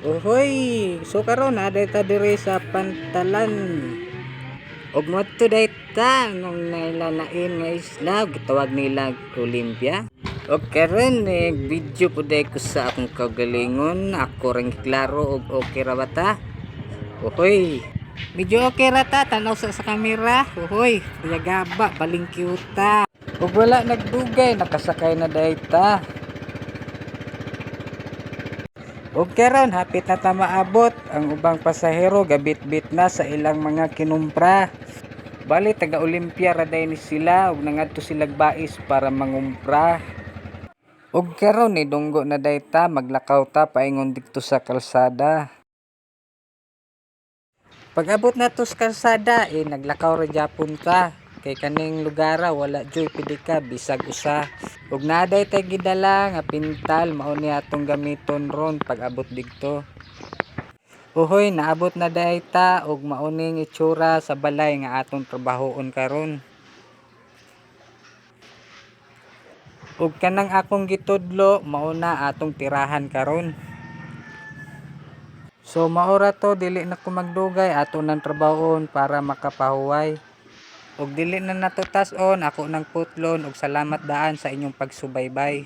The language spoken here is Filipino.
Uhoy, so karon aday ta diri sa pantalan. Og moadto dayta nung nailalain nga isla gitawag nila Olympia. Og karon eh, video po day ko sa akong kagalingon. Ako ring klaro og okay ra ba ta? Uhoy. Medyo okay ra ta tanaw sa sa kamera. Uhoy, yagaba baling cute Ug wala nagdugay nakasakay na dayta. Ug karon hapit na ta ang ubang pasahero gabit-bit na sa ilang mga kinumpra. Bali taga Olympia ra day ni sila ug nangadto sila bais para mangumpra. Ug karon ni dunggo na dayta maglakaw ta paingon didto sa kalsada. Pag abot na to sa kalsada eh naglakaw ra gyapon ta. Kay kaning lugara wala joy pidi ka bisag usa. Ug naday tay gidala nga pintal mao ni atong gamiton ron pag abot didto. Uhoy, naabot na dayta ug mauning itsura sa balay nga atong trabahoon karon. Ug kanang akong gitudlo mao na atong tirahan karon. So maora to dili na ko magdugay ato nang trabahoon para makapahuway. Ug dili na nato tas-on ako nang putlon ug salamat daan sa inyong pagsubaybay.